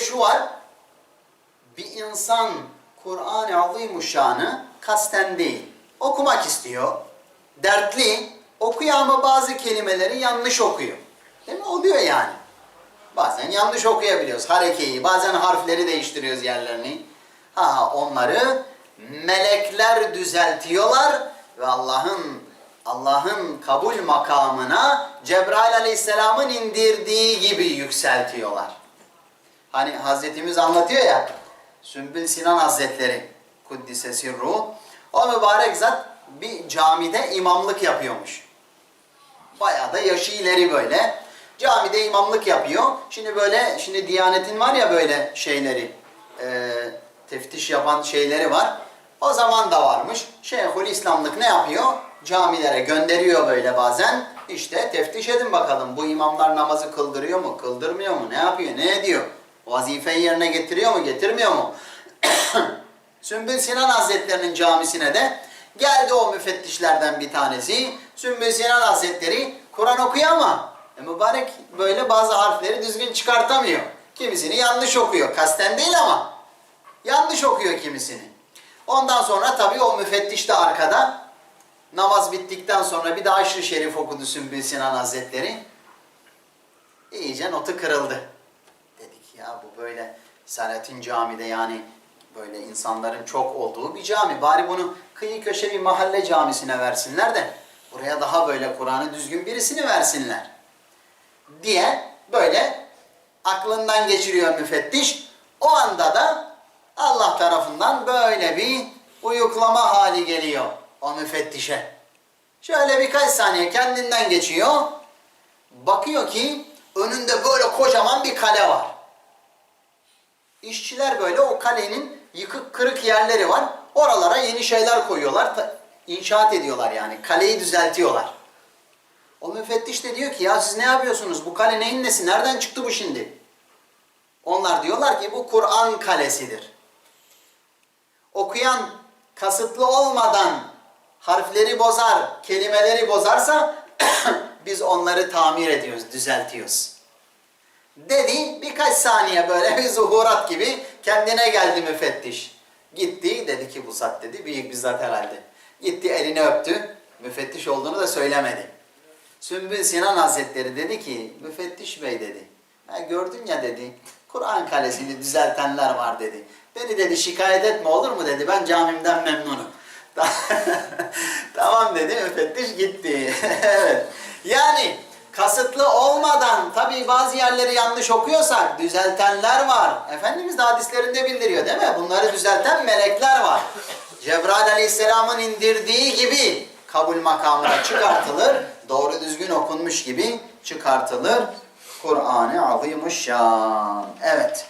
şu var. Bir insan Kur'an-ı Azimuşşan'ı kasten değil, okumak istiyor. Dertli, okuyor ama bazı kelimeleri yanlış okuyor. Değil mi? Oluyor yani. Bazen yanlış okuyabiliyoruz harekeyi, bazen harfleri değiştiriyoruz yerlerini. Ha onları melekler düzeltiyorlar ve Allah'ın Allah'ın kabul makamına Cebrail Aleyhisselam'ın indirdiği gibi yükseltiyorlar. Hani Hazretimiz anlatıyor ya, Sümbül Sinan Hazretleri, Kuddise Sirru, o mübarek zat bir camide imamlık yapıyormuş. Bayağı da yaşı ileri böyle. Camide imamlık yapıyor. Şimdi böyle, şimdi Diyanet'in var ya böyle şeyleri, e, teftiş yapan şeyleri var. O zaman da varmış. Şeyhül İslamlık ne yapıyor? Camilere gönderiyor böyle bazen. İşte teftiş edin bakalım bu imamlar namazı kıldırıyor mu, kıldırmıyor mu, ne yapıyor, ne ediyor? Vazifeyi yerine getiriyor mu, getirmiyor mu? Sümbül Sinan Hazretlerinin camisine de geldi o müfettişlerden bir tanesi. Sümbül Sinan Hazretleri Kur'an okuyor ama e, mübarek böyle bazı harfleri düzgün çıkartamıyor. Kimisini yanlış okuyor. Kasten değil ama yanlış okuyor kimisini. Ondan sonra tabii o müfettiş de arkada namaz bittikten sonra bir de aşırı şerif okudu Sümbül Sinan Hazretleri. İyice notu kırıldı. Dedik ya bu böyle Salettin Cami'de yani böyle insanların çok olduğu bir cami. Bari bunu kıyı köşe bir mahalle camisine versinler de buraya daha böyle Kur'an'ı düzgün birisini versinler. Diye böyle aklından geçiriyor müfettiş. O anda da Allah tarafından böyle bir uyuklama hali geliyor o müfettişe. Şöyle birkaç saniye kendinden geçiyor. Bakıyor ki önünde böyle kocaman bir kale var. İşçiler böyle o kalenin yıkık kırık yerleri var. Oralara yeni şeyler koyuyorlar. inşaat ediyorlar yani. Kaleyi düzeltiyorlar. O müfettiş de diyor ki ya siz ne yapıyorsunuz? Bu kale neyin nesi? Nereden çıktı bu şimdi? Onlar diyorlar ki bu Kur'an kalesidir. Okuyan kasıtlı olmadan harfleri bozar, kelimeleri bozarsa biz onları tamir ediyoruz, düzeltiyoruz. Dedi birkaç saniye böyle bir zuhurat gibi kendine geldi müfettiş. Gitti dedi ki bu zat dedi büyük bir zat herhalde. Gitti elini öptü. Müfettiş olduğunu da söylemedi. Sümbül Sinan Hazretleri dedi ki müfettiş bey dedi. Ha, gördün ya dedi. Kur'an kalesini düzeltenler var dedi. Beni dedi şikayet etme olur mu dedi. Ben camimden memnunum. tamam dedi müfettiş gitti. evet. Yani kasıtlı olmadan tabii bazı yerleri yanlış okuyorsak düzeltenler var. Efendimiz de hadislerinde bildiriyor değil mi? Bunları düzelten melekler var. Cebrail Aleyhisselam'ın indirdiği gibi kabul makamına çıkartılır. Doğru düzgün okunmuş gibi çıkartılır. Kur'an-ı Azimuşşan. Evet.